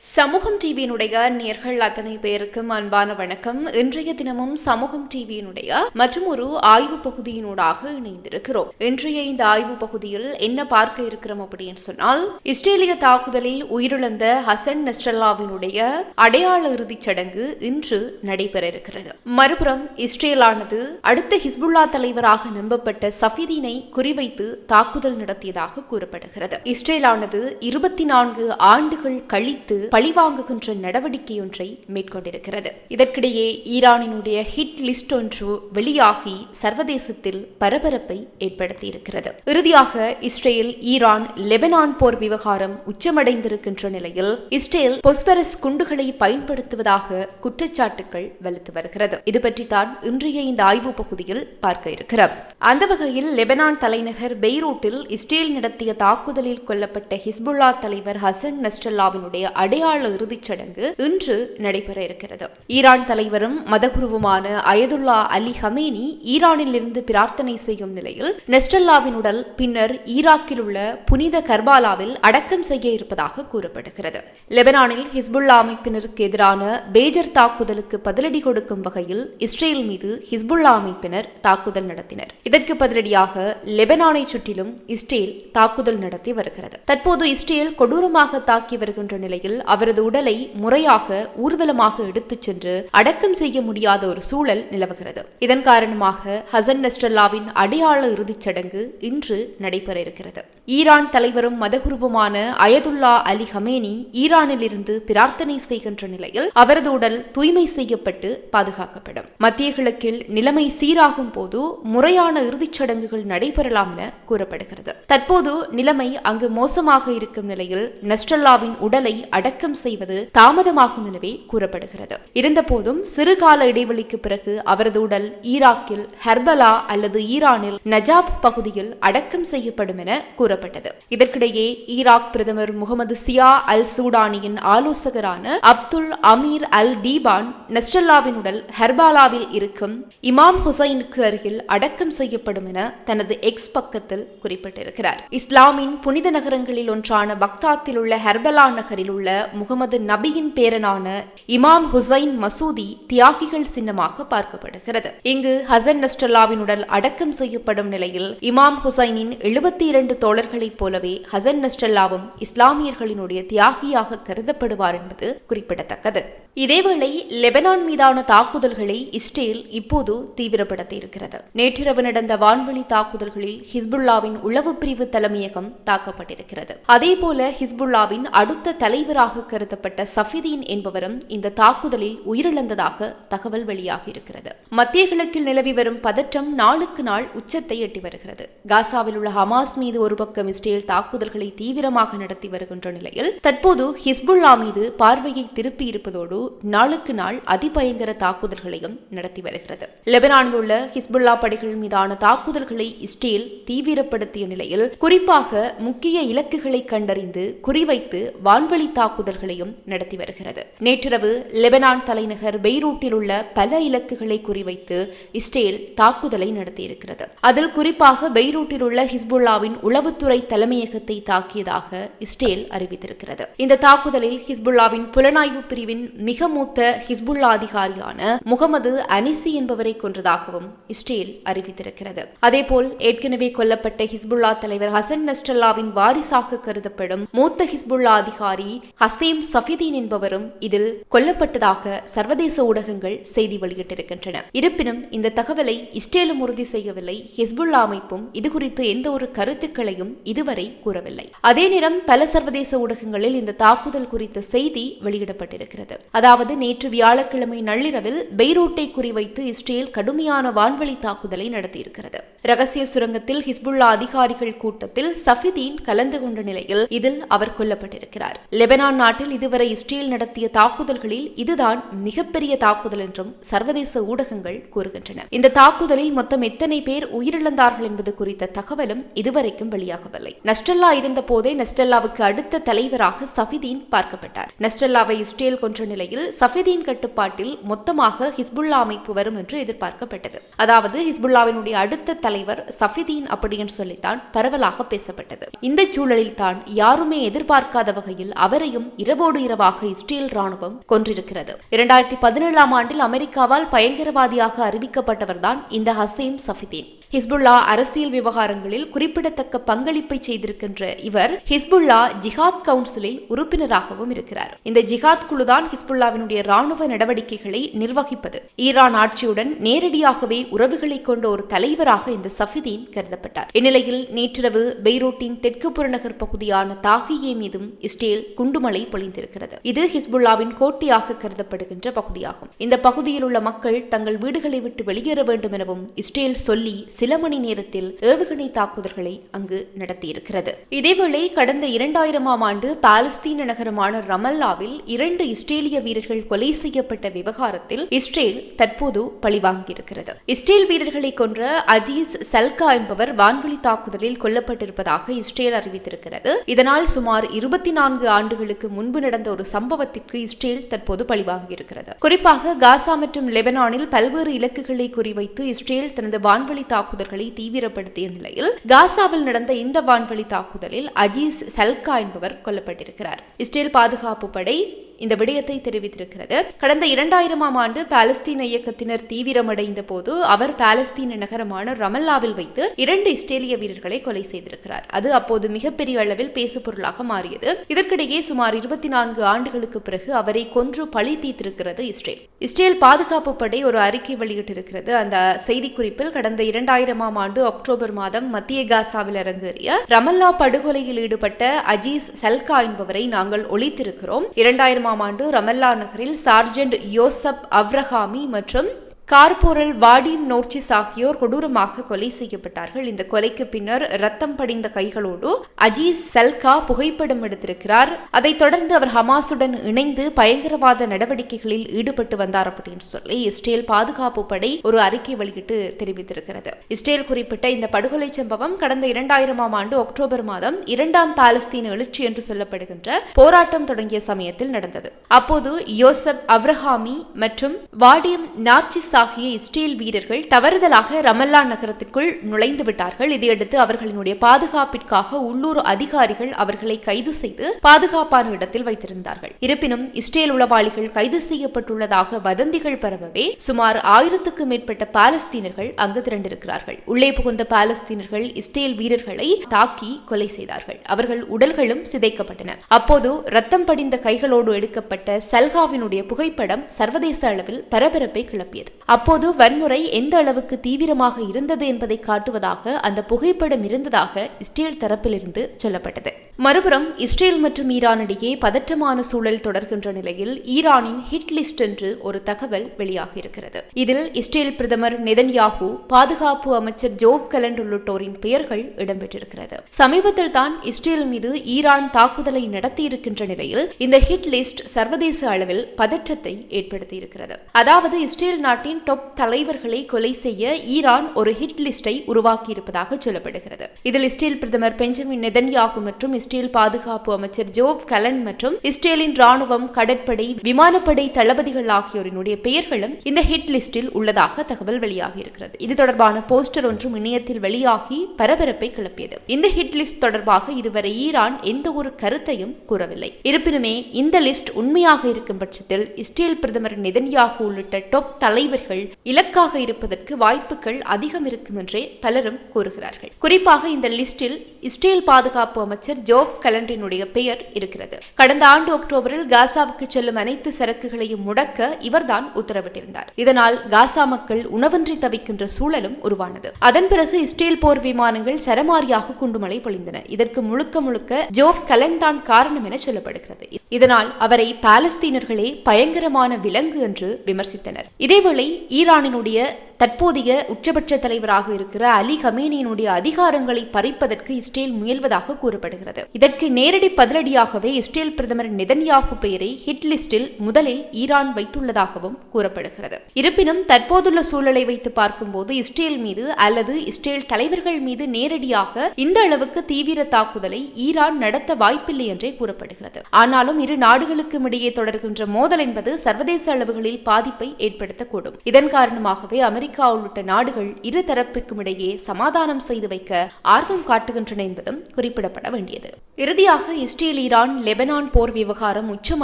சமூகம் டிவியினுடைய நேர்கள் அத்தனை பேருக்கும் அன்பான வணக்கம். இன்றைய தினமும் சமூகம் டிவியினுடைய மற்றும் ஒரு ஆய்வு பகுதியினூடாக இணைந்திருக்கிறோம். இன்றைய இந்த ஆய்வு பகுதியில் என்ன பார்க்க இருக்கிறோம் அப்படின்னு சொன்னால் இஸ்ரேலிய தாக்குதலில் உயிரிழந்த ஹசன் நஸ்ரல்லாவினுடைய அடையாள இறுதிச் சடங்கு இன்று நடைபெற இருக்கிறது மறுபுறம் இஸ்ரேலானது அடுத்த ஹிஸ்புல்லா தலைவராக நம்பப்பட்ட சஃபிதீனை குறிவைத்து தாக்குதல் நடத்தியதாக கூறப்படுகிறது. இஸ்ரேலானது இருபத்தி நான்கு ஆண்டுகள் கழித்து பழிவாங்குகின்ற நடவடிக்கை ஒன்றை மேற்கொண்டிருக்கிறது. இதற்கிடையே ஈரானினுடைய ஹிட் லிஸ்ட் ஒன்று வெளியாகி சர்வதேசத்தில் பரபரப்பை ஏற்படுத்தியிருக்கிறது. இறுதியாக இஸ்ரேல் ஈரான் லெபனான் போர் விவகாரம் உச்சமடைந்திருக்கின்ற நிலையில் இஸ்ரேல் பொஸ்பரஸ் குண்டுகளை பயன்படுத்துவதாக குற்றச்சாட்டுகள் வலுத்து வருகிறது. இது பற்றித்தான் இன்றைய இந்த ஆய்வு பகுதியில் பார்க்க இருக்கிறோம். அந்த வகையில் லெபனான் தலைநகர் பெய்ரூட்டில் இஸ்ரேல் நடத்திய தாக்குதலில் கொல்லப்பட்ட ஹிஸ்புல்லா தலைவர் ஹசன் நஸ்ரல்லாவினுடைய அடையாள இறுதிச் சடங்கு இன்று நடைபெற இருக்கிறது. ஈரான் தலைவரும் மதகுருவுமான அயதுல்லா அலி ஹமேனி ஈரானில் இருந்து பிரார்த்தனை செய்யும் நிலையில் நெஸ்டல்லாவின் உடல் பின்னர் ஈராக்கில் உள்ள புனித கர்பாலாவில் அடக்கம் செய்ய இருப்பதாக கூறப்படுகிறது. லெபனானில் ஹிஸ்புல்லா அமைப்பினருக்கு எதிரான பேஜர் தாக்குதலுக்கு பதிலடி கொடுக்கும் வகையில் இஸ்ரேல் மீது ஹிஸ்புல்லா அமைப்பினர் தாக்குதல் நடத்தினர். இதற்கு பதிலடியாக லெபனானை சுற்றிலும் இஸ்ரேல் தாக்குதல் நடத்தி வருகிறது. தற்போது இஸ்ரேல் கொடூரமாக தாக்கி வருகின்ற நிலையில் அவரது உடலை முறையாக ஊர்வலமாக எடுத்துச் சென்று அடக்கம் செய்ய முடியாத ஒரு சூழல் நிலவுகிறது. இதன் காரணமாக ஹசன் நஸ்ரல்லாவின் அடையாள இறுதிச் சடங்கு இன்று நடைபெற இருக்கிறது. ஈரான் தலைவரும் மதகுருவுமான அயதுல்லா அலி ஹமேனி ஈரானில் இருந்து பிரார்த்தனை செய்கின்ற நிலையில் அவரது உடல் தூய்மை செய்யப்பட்டு பாதுகாக்கப்படும். மத்திய கிழக்கில் நிலைமை சீராகும் போது முறையான இறுதிச் சடங்குகள் நடைபெறலாம் என கூறப்படுகிறது. தற்போது நிலைமை அங்கு மோசமாக இருக்கும் நிலையில் நஸ்ரல்லாவின் உடலை அடக்க அடக்கம் செய்வது தாமதமாகும் எனவே கூறப்படுகிறது. இருந்தபோதும் சிறுகால இடைவெளிக்கு பிறகு அவரது உடல் ஈராக்கில் ஹெர்பலா அல்லது ஈரானில் நஜாப் பகுதியில் அடக்கம் செய்யப்படும் என கூறப்பட்டது. இதற்கிடையே ஈராக் பிரதமர் முகமது சியா அல் சூடானியின் ஆலோசகரான அப்துல் அமீர் அல் டீபான் நெஸ்டல்லாவின் உடல் ஹெர்பாலாவில் இருக்கும் இமாம் ஹுசைனுக்கு அருகில் அடக்கம் செய்யப்படும் என தனது எக்ஸ் பக்கத்தில் குறிப்பிட்டிருக்கிறார். இஸ்லாமின் புனித நகரங்களில் ஒன்றான பக்தாத்தில் உள்ள ஹெர்பலா நகரில் உள்ள முகமது நபியின் பேரனான இமாம் ஹுசைன் மசூதி தியாகிகள் சின்னமாக பார்க்கப்படுகிறது. இங்கு ஹசன் நஸ்ரல்லாவின் உடல் அடக்கம் செய்யப்படும் நிலையில் இமாம் ஹுசைனின் எழுபத்தி இரண்டு தோழர்களைப் போலவே ஹசன் நஸ்ரல்லாவும் இஸ்லாமியர்களினுடைய தியாகியாக கருதப்படுவார் என்பது குறிப்பிடத்தக்கது. இதேவேளை லெபனான் மீதான தாக்குதல்களை இஸ்ரேல் இப்போது தீவிரப்படுத்தியிருக்கிறது. நேற்றிரவு நடந்த வான்வெளி தாக்குதல்களில் ஹிஸ்புல்லாவின் உளவு பிரிவு தலைமையகம் தாக்கப்பட்டிருக்கிறது. அதேபோல ஹிஸ்புல்லாவின் அடுத்த தலைவராக கருதப்பட்ட சஃபிதீன் என்பவரும் இந்த தாக்குதலில் உயிரிழந்ததாக தகவல் வெளியாகியிருக்கிறது. மத்திய கிழக்கில் நிலவி வரும் பதற்றம் நாளுக்கு நாள் உச்சத்தை எட்டி வருகிறது. காசாவில் உள்ள ஹமாஸ் மீது ஒரு பக்கம் இஸ்ரேல் தாக்குதல்களை தீவிரமாக நடத்தி வருகின்ற நிலையில் தற்போது ஹிஸ்புல்லா மீது பார்வையை திருப்பி இருப்பதோடு நாளுக்கு நாள் அதிபயங்கர தாக்குதல்களையும் நடத்தி வருகிறது. லெபனானில் உள்ள ஹிஸ்புல்லா படைகள் மீதான தாக்குதல்களை இஸ்ரேல் தீவிரப்படுத்திய நிலையில் குறிப்பாக முக்கிய இலக்குகளை கண்டறிந்து குறிவைத்து வான்வழி தாக்குதல்களையும் நடத்தி வருகிறது. நேற்றிரவு லெபனான் தலைநகர் பெய்ரூட்டில் உள்ள பல இலக்குகளை வைத்து இஸ்ரேல் தாக்குதலை நடத்தியிருக்கிறது. அதில் குறிப்பாக பெய்ரூட்டில் உள்ள ஹிஸ்புல்லாவின் உளவுத்துறை தலைமையகத்தை தாக்கியதாக இஸ்ரேல் அறிவித்திருக்கிறது. இந்த தாக்குதலில் ஹிஸ்புல்லாவின் புலனாய்வு பிரிவின் மிக மூத்த ஹிஸ்புல்லா அதிகாரியான முகமது அனிசி என்பவரை கொன்றதாகவும் இஸ்ரேல் அறிவித்திருக்கிறது. அதேபோல் ஏற்கனவே கொல்லப்பட்ட ஹிஸ்புல்லா தலைவர் ஹசன் நஸ்டல்லாவின் வாரிசாக கருதப்படும் மூத்த ஹிஸ்புல்லா அதிகாரி ஹசேம் சஃபிதீன் என்பவரும் இதில் கொல்லப்பட்டதாக சர்வதேச ஊடகங்கள் செய்தி வெளியிட்டிருக்கின்றன. இருப்பினும் இந்த தகவலை இஸ்ரேலும் உறுதி செய்யவில்லை. ஹிஸ்புல்லா அமைப்பும் இதுகுறித்து எந்த ஒரு கருத்துக்களையும் இதுவரை கூறவில்லை. அதே நேரம் பல சர்வதேச ஊடகங்களில் இந்த தாக்குதல் குறித்த செய்தி வெளியிடப்பட்டிருக்கிறது. அதாவது நேற்று வியாழக்கிழமை நள்ளிரவில் பெய்ரூட்டை குறிவைத்து இஸ்ரேல் கடுமையான வான்வழி தாக்குதலை நடத்தியிருக்கிறது. ரகசிய சுரங்கத்தில் ஹிஸ்புல்லா அதிகாரிகள் கூட்டத்தில் சஃபிதீன் கலந்து கொண்ட நிலையில் இதில் அவர் கொல்லப்பட்டிருக்கிறார். லெபனான் நாட்டில் இதுவரை இஸ்ரேல் நடத்திய தாக்குதல்களில் இதுதான் மிகப்பெரிய தாக்குதல் என்றும் சர்வதேச ஊடகங்கள் கூறுகின்றன. இந்த தாக்குதலில் மொத்தம் எத்தனை பேர் உயிரிழந்தார்கள் என்பது குறித்த தகவலும் இதுவரைக்கும் வெளியாகவில்லை. நஸ்டல்லா இருந்த போதே நஸ்டல்லாவுக்கு அடுத்த தலைவராக சஃபிதீன் பார்க்கப்பட்டார். நஸ்டல்லாவை இஸ்ரேல் கொன்ற நிலையில் சஃபிதீன் கட்டுப்பாட்டில் மொத்தமாக ஹிஸ்புல்லா அமைப்பு வரும் என்று எதிர்பார்க்கப்பட்டது. அதாவது ஹிஸ்புல்லாவினுடைய அடுத்த தலைவர் சஃபிதீன் அப்படின்னு சொல்லித்தான் பரவலாக பேசப்பட்டது. இந்த சூழலில் தான் யாருமே எதிர்பார்க்காத வகையில் அவரையும் இரவோடு இரவாக இஸ்ரேல் ராணுவம் கொன்றிருக்கிறது. இரண்டாயிரத்தி பதினேழாம் ஆண்டில் அமெரிக்காவால் பயங்கரவாத தீவிரவாதியாக அறிவிக்கப்பட்டவர்தான் இந்த ஹசீம் சஃபிதீன். ஹிஸ்புல்லா அரசியல் விவகாரங்களில் குறிப்பிடத்தக்க பங்களிப்பை செய்திருக்கின்ற இவர் ஹிஸ்புல்லா ஜிஹாத் கவுன்சிலில் உறுப்பினராகவும் இருக்கிறார். இந்த ஜிஹாத் குழுதான் ஹிஸ்புல்லாவினுடைய ராணுவ நடவடிக்கைகளை நிர்வகிப்பது. ஈரான் ஆட்சியுடன் நேரடியாகவே உறவுகளை கொண்ட ஒரு தலைவராக இந்த சஃபிதீன் கருதப்பட்டார். இந்நிலையில் நேற்றிரவு பெய்ரூட்டின் தெற்கு புறநகர் பகுதியான தாகியே மீதும் இஸ்ரேல் குண்டுமலை பொழிந்திருக்கிறது. இது ஹிஸ்புல்லாவின் கோட்டையாக கருதப்படுகின்ற பகுதியாகும். இந்த பகுதியில் உள்ள மக்கள் தங்கள் வீடுகளை விட்டு வெளியேற வேண்டும் எனவும் இஸ்ரேல் சொல்லி சில மணி நேரத்தில் ஏவுகணை தாக்குதல்களை அங்கு நடத்தியிருக்கிறது. இதேவேளை கடந்த இரண்டாயிரமாம் ஆண்டு பாலஸ்தீன நகரமான ரமல்லாவில் இரண்டு இஸ்ரேலிய வீரர்கள் கொலை செய்யப்பட்ட விவகாரத்தில் இஸ்ரேல் தற்போது பழிவாங்கியிருக்கிறது. இஸ்ரேல் வீரர்களை கொன்ற அஜீஸ் சல்கா என்பவர் வான்வெளி தாக்குதலில் கொல்லப்பட்டிருப்பதாக இஸ்ரேல் அறிவித்திருக்கிறது. இதனால் சுமார் இருபத்தி நான்கு ஆண்டுகளுக்கு முன்பு நடந்த ஒரு சம்பவத்திற்கு இஸ்ரேல் தற்போது பழிவாங்கியிருக்கிறது. குறிப்பாக காசா மற்றும் லெபனானில் பல்வேறு இலக்குகளை குறிவைத்து இஸ்ரேல் தனது வான்வெளி தாக்குதல்களை தீவிரப்படுத்திய நிலையில் காசாவில் நடந்த இந்த வான்வழி தாக்குதலில் அஜீஸ் சல்கா என்பவர் கொல்லப்பட்டிருக்கிறார். இஸ்ரேல் பாதுகாப்பு படை இந்த விடயத்தை தெரிவித்திருக்கிறது. கடந்த இரண்டாயிரமாம் ஆண்டு பாலஸ்தீன இயக்கத்தினர் தீவிரமடைந்த போது அவர் பாலஸ்தீன நகரமான ரமல்லாவில் வைத்து இரண்டு இஸ்ரேலிய வீரர்களை கொலை செய்திருக்கிறார். அது அப்போது மிகப்பெரிய அளவில் பேசுபொருளாக மாறியது. இதற்கிடையே சுமார் இருபத்தி நான்கு ஆண்டுகளுக்கு பிறகு அவரை கொன்று பழி தீர்த்திருக்கிறது இஸ்ரேல். இஸ்ரேல் பாதுகாப்பு படை ஒரு அறிக்கை வெளியிட்டிருக்கிறது. அந்த செய்திக்குறிப்பில் கடந்த இரண்டாயிரமாம் ஆண்டு அக்டோபர் மாதம் மத்திய காசாவில் அரங்கேறிய ரமல்லா படுகொலையில் ஈடுபட்ட அஜீஸ் சல்கா என்பவரை நாங்கள் ஒழித்திருக்கிறோம். இரண்டாயிரம் ஆண்டு ரமல்லா நகரில் சார்ஜென்ட் யோசப் அவ்ரஹாமி மற்றும் கார்பூரில் வாடின் நோர்ச்சிஸ் ஆகியோர் கொடூரமாக கொலை செய்யப்பட்டார்கள். இந்த கொலைக்கு பின்னர் ரத்தம் படிந்த கைகளோடு அஜீஸ் சல்கா புகைப்படம் எடுத்திருக்கிறார். அதைத் தொடர்ந்து அவர் ஹமாசுடன் இணைந்து பயங்கரவாத நடவடிக்கைகளில் ஈடுபட்டு வந்தார் அப்படின்னு சொல்லி இஸ்ரேல் பாதுகாப்பு படை ஒரு அறிக்கை வெளியிட்டு தெரிவித்திருக்கிறது. இஸ்ரேல் குறிப்பிட்ட இந்த படுகொலை சம்பவம் கடந்த இரண்டாயிரமாம் ஆண்டு அக்டோபர் மாதம் இரண்டாம் பாலஸ்தீன எழுச்சி என்று சொல்லப்படுகின்ற போராட்டம் தொடங்கிய சமயத்தில் நடந்தது. அப்போது யோசப் அவ்ரஹாமி மற்றும் வாடியம் நாச்சிஸ் ஆகிய இஸ்ரேல் வீரர்கள் தவறுதலாக ரமல்லா நகரத்திற்குள் நுழைந்து விட்டார்கள். இதையடுத்து அவர்களினுடைய பாதுகாப்பிற்காக உள்ளூர் அதிகாரிகள் அவர்களை கைது செய்து பாதுகாப்பான இடத்தில் வைத்திருந்தார்கள். இருப்பினும் இஸ்ரேல் உளவாளிகள் கைது செய்யப்பட்டுள்ளதாக வதந்திகள் பரவவே சுமார் ஆயிரத்துக்கு மேற்பட்ட பாலஸ்தீனர்கள் அங்கு திரண்டிருக்கிறார்கள். உள்ளே புகுந்த பாலஸ்தீனர்கள் இஸ்ரேல் வீரர்களை தாக்கி கொலை செய்தார்கள். அவர்கள் உடல்களும் சிதைக்கப்பட்டன. அப்போது ரத்தம் படிந்த கைகளோடு எடுக்கப்பட்ட சல்காவினுடைய புகைப்படம் சர்வதேச அளவில் பரபரப்பை கிளப்பியது. அப்போது வன்முறை எந்த அளவுக்கு தீவிரமாக இருந்தது என்பதை காட்டுவதாக அந்த புகைப்படம் இருந்ததாக இஸ்ரேல் தரப்பிலிருந்து சொல்லப்பட்டது. மறுபுறம் இஸ்ரேல் மற்றும் ஈரான் இடையே பதற்றமான சூழல் தொடர்கின்ற நிலையில் ஈரானின் ஹிட் லிஸ்ட் என்று ஒரு தகவல் வெளியாகியிருக்கிறது. இதில் இஸ்ரேல் பிரதமர் நெதன்யாகு பாதுகாப்பு அமைச்சர் ஜோப் கலண்ட் உள்ளிட்டோரின் பெயர்கள் இடம்பெற்றிருக்கிறது. சமீபத்தில் தான் இஸ்ரேல் மீது ஈரான் தாக்குதலை நடத்தியிருக்கின்ற நிலையில் இந்த ஹிட் லிஸ்ட் சர்வதேச அளவில் பதற்றத்தை ஏற்படுத்தியிருக்கிறது. அதாவது இஸ்ரேல் நாட்டின் டொப் தலைவர்களை கொலை செய்ய ஈரான் ஒரு ஹிட் லிஸ்டை உருவாக்கியிருப்பதாக சொல்லப்படுகிறது. இதில் இஸ்ரேல் பிரதமர் பெஞ்சமின் நெதன்யாகு மற்றும் இஸ்ரேல் பாதுகாப்பு அமைச்சர் ஜோப் கலன் மற்றும் இஸ்ரேலின் ராணுவம் கடற்படை விமானப்படை தளபதிகள் ஆகியோரினுடைய பெயர்களும் இந்த ஹிட் லிஸ்டில் உள்ளதாக தகவல் வெளியாகி இருக்கிறது இது தொடர்பான போஸ்டர் ஒன்றும் இணையத்தில் வெளியாகி பரபரப்பை கிளப்பியது. இந்த ஹிட் லிஸ்ட் தொடர்பாக இதுவரை ஈரான் எந்த ஒரு கருத்தையும் கூறவில்லை. இருப்பினுமே இந்த லிஸ்ட் உண்மையாக இருக்கும் பட்சத்தில் இஸ்ரேல் பிரதமர் நெதன்யாகு உள்ளிட்ட டொப் தலைவர்கள் இலக்காக இருப்பதற்கு வாய்ப்புகள் அதிகம் இருக்கும் என்றே பலரும் கூறுகிறார்கள். குறிப்பாக இந்த லிஸ்டில் இஸ்ரேல் பாதுகாப்பு அமைச்சர் ஜோ ஜோப் கலண்டினுடைய பெயர் இருக்கிறது. கடந்த ஆண்டு அக்டோபரில் காசாவுக்கு செல்லும் அனைத்து சரக்குகளையும் முடக்க இவர்தான் உத்தரவிட்டிருந்தார். இதனால் காசா மக்கள் உணவின்றி தவிக்கின்ற சூழலும் உருவானது. அதன் பிறகு இஸ்ரேல் போர் விமானங்கள் சரமாரியாக குண்டுமலை பொழிந்தன. இதற்கு முழுக்க முழுக்க ஜோப் கலன் தான் காரணம் என சொல்லப்படுகிறது. இதனால் அவரை பாலஸ்தீனர்களே பயங்கரமான விலங்கு என்று விமர்சித்தனர். இதேவேளை ஈரானினுடைய தற்போதைய உச்சபட்ச தலைவராக இருக்கிற அலி ஹமேனியினுடைய அதிகாரங்களை பறிப்பதற்கு இஸ்ரேல் முயல்வதாக கூறப்படுகிறது. இதற்கு நேரடி பதிலடியாகவே இஸ்ரேல் பிரதமர் நெதன்யாகு பெயரை ஹிட் லிஸ்டில் முதலில் ஈரான் வைத்துள்ளதாகவும் கூறப்படுகிறது. இருப்பினும் தற்போதுள்ள சூழலை வைத்து பார்க்கும்போது இஸ்ரேல் மீது அல்லது இஸ்ரேல் தலைவர்கள் மீது நேரடியாக இந்த அளவுக்கு தீவிர தாக்குதலை ஈரான் நடத்த வாய்ப்பில்லை என்றே கூறப்படுகிறது. ஆனாலும் இரு நாடுகளுக்கும் இடையே தொடர்கின்ற மோதல் என்பது சர்வதேச அளவுகளில் பாதிப்பை ஏற்படுத்தக்கூடும். இதன் காரணமாகவே அமெரிக்கா உள்ளிட்ட நாடுகள் இரு தரப்புக்கும் இடையே சமாதானம் செய்து வைக்க ஆர்வம் காட்டுகின்றன என்பதும் குறிப்பிடப்பட வேண்டியது. இறுதியாக இஸ்ரேல் ஈரான் லெபனான் போர் விவகாரம் உச்சம்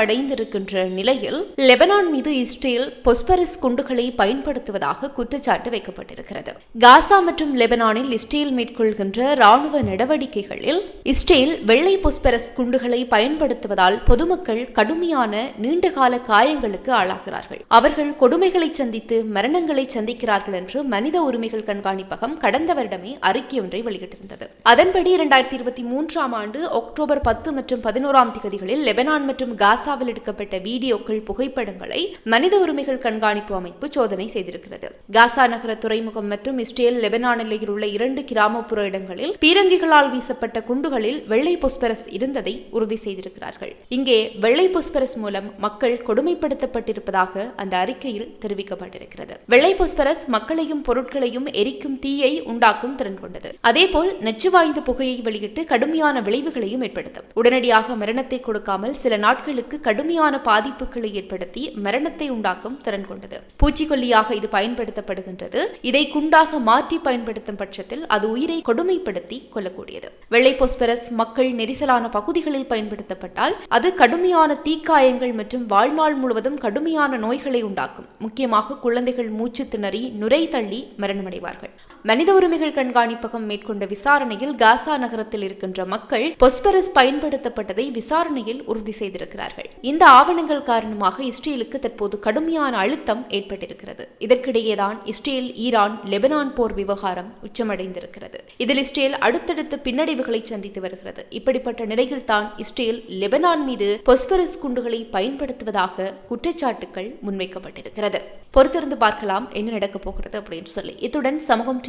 அடைந்திருக்கின்ற நிலையில் லெபனான் மீது இஸ்ரேல் பொஸ்பரஸ் குண்டுகளை பயன்படுத்துவதாக குற்றச்சாட்டு வைக்கப்பட்டிருக்கிறது. காசா மற்றும் லெபனானில் இஸ்ரேல் மேற்கொள்கின்ற ராணுவ நடவடிக்கைகளில் இஸ்ரேல் வெள்ளை பொஸ்பரஸ் குண்டுகளை பயன்படுத்துவதால் பொதுமக்கள் கடுமையான நீண்டகால காயங்களுக்கு ஆளாகிறார்கள். அவர்கள் கொடுமைகளை சந்தித்து மரணங்களை சந்திக்கிறார்கள் என்று மனித உரிமைகள் கண்காணிப்பகம் கடந்த வருடமே அறிக்கை ஒன்றை வெளியிட்டிருந்தது. அதன்படி இரண்டாயிரத்தி இருபத்தி மூன்றாம் ஆண்டு அக்டோபர் பத்து மற்றும் பதினோராம் திகதிகளில் லெபனான் மற்றும் காசாவில் எடுக்கப்பட்ட வீடியோக்கள் புகைப்படங்களை மனித உரிமைகள் கண்காணிப்பு அமைப்பு சோதனை செய்திருக்கிறது. காசா நகர துறைமுகம் மற்றும் இஸ்ரேல் லெபனான் எல்லையில் உள்ள இரண்டு கிராமப்புற இடங்களில் பீரங்கிகளால் வீசப்பட்ட குண்டுகளில் வெள்ளை பொஸ்பரஸ் இருந்ததை உறுதி செய்திருக்கிறார்கள். இங்கே வெள்ளை பொஸ்பரஸ் மூலம் மக்கள் கொடுமைப்படுத்தப்பட்டிருப்பதாக அந்த அறிக்கையில் தெரிவிக்கப்பட்டிருக்கிறது. வெள்ளை பொஸ்பரஸ் மக்களையும் பொருட்களையும் எரிக்கும் தீயை உண்டாக்கும் திறன் கொண்டது. அதேபோல் நச்சு வாய்ந்த புகையை வெளியிட்டு கடுமையான விளை விளைவுகளையும் ஏற்படுத்தும். உடனடியாக மரணத்தை கொடுக்காமல் சில நாட்களுக்கு கடுமையான பாதிப்புகளை ஏற்படுத்தி மரணத்தை உண்டாக்கும் திறன் கொண்டது. பூச்சிக்கொல்லியாக இது பயன்படுத்தப்படுகின்றது. இதை குண்டாக மாற்றி பயன்படுத்தும் பட்சத்தில் அது உயிரை கொடுமைப்படுத்தி கொள்ளக்கூடியது வெள்ளை பொஸ்பரஸ் மக்கள் நெரிசலான பகுதிகளில் பயன்படுத்தப்பட்டால் அது கடுமையான தீக்காயங்கள் மற்றும் வாழ்நாள் முழுவதும் கடுமையான நோய்களை உண்டாக்கும். முக்கியமாக குழந்தைகள் மூச்சு திணறி நுரை தள்ளி மரணமடைவார்கள். மனித உரிமைகள் கண்காணிப்பகம் மேற்கொண்ட விசாரணையில் காசா நகரத்தில் இருக்கின்ற மக்கள் பொஸ்பரஸ் பயன்படுத்தப்பட்டதை விசாரணையில் உறுதி செய்திருக்கிறார்கள். இந்த ஆவணங்கள் காரணமாக இஸ்ரேலுக்கு தற்போது கடுமையான அழுத்தம் ஏற்பட்டிருக்கிறது. இதற்கிடையேதான் இஸ்ரேல் ஈரான் லெபனான் போர் விவகாரம் உச்சமடைந்திருக்கிறது. இதில் இஸ்ரேல் அடுத்தடுத்து பின்னடைவுகளை சந்தித்து வருகிறது. இப்படிப்பட்ட நிலையில் தான் இஸ்ரேல் லெபனான் மீது பொஸ்பரஸ் குண்டுகளை பயன்படுத்துவதாக குற்றச்சாட்டுகள் முன்வைக்கப்பட்டிருக்கிறது. பொறுத்திருந்து பார்க்கலாம் என்ன நடக்கப் போகிறது அப்படின்னு சொல்லி. இத்துடன் சமூகம்